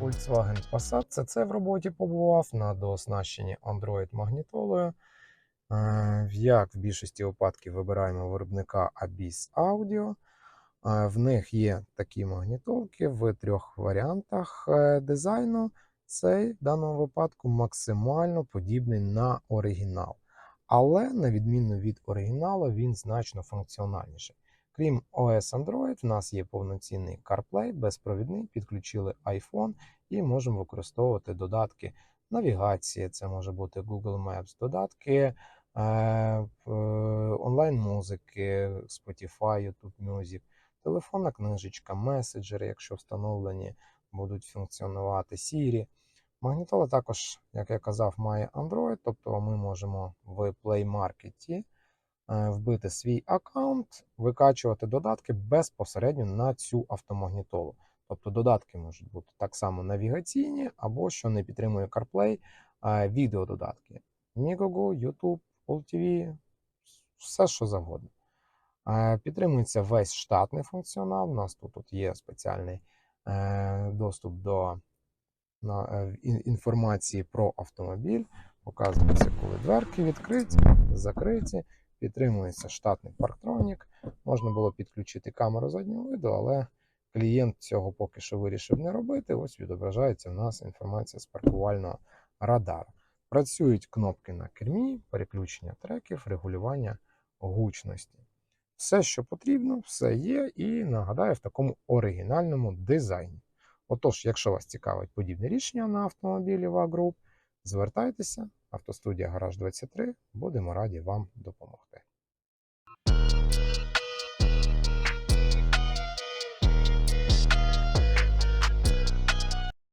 Passat CC в роботі побував на дооснащенні Android магнітолою. Е, Як в більшості випадків вибираємо виробника Abyss Audio. Е, В них є такі магнітолки в трьох варіантах е, дизайну. Цей в даному випадку максимально подібний на оригінал. Але, на відміну від оригіналу, він значно функціональніший. Крім OS Android, в нас є повноцінний CarPlay, безпровідний, підключили iPhone і можемо використовувати додатки навігації, це може бути Google Maps, додатки е, е, онлайн-музики, Spotify, YouTube Music, телефонна книжечка, меседжери, якщо встановлені, будуть функціонувати Siri. Магнітола також, як я казав, має Android, тобто ми можемо в Play Market вбити свій аккаунт, викачувати додатки безпосередньо на цю автомагнітолу. Тобто додатки можуть бути так само навігаційні, або що не підтримує CarPlay, е, відеододатки. Migogo, YouTube, AllTV, все що завгодно. Е, Підтримується весь штатний функціонал. У нас тут, тут є спеціальний е, доступ до е, інформації про автомобіль. Показується, коли дверки відкриті, закриті. Підтримується штатний парктронік. Можна було підключити камеру заднього виду, але клієнт цього поки що вирішив не робити. Ось відображається в нас інформація з паркувального радару. Працюють кнопки на кермі, переключення треків, регулювання гучності. Все, що потрібно, все є, і нагадаю, в такому оригінальному дизайні. Отож, якщо вас цікавить подібне рішення на автомобілі Group, звертайтеся, автостудія Гараж 23 будемо раді вам допомогти.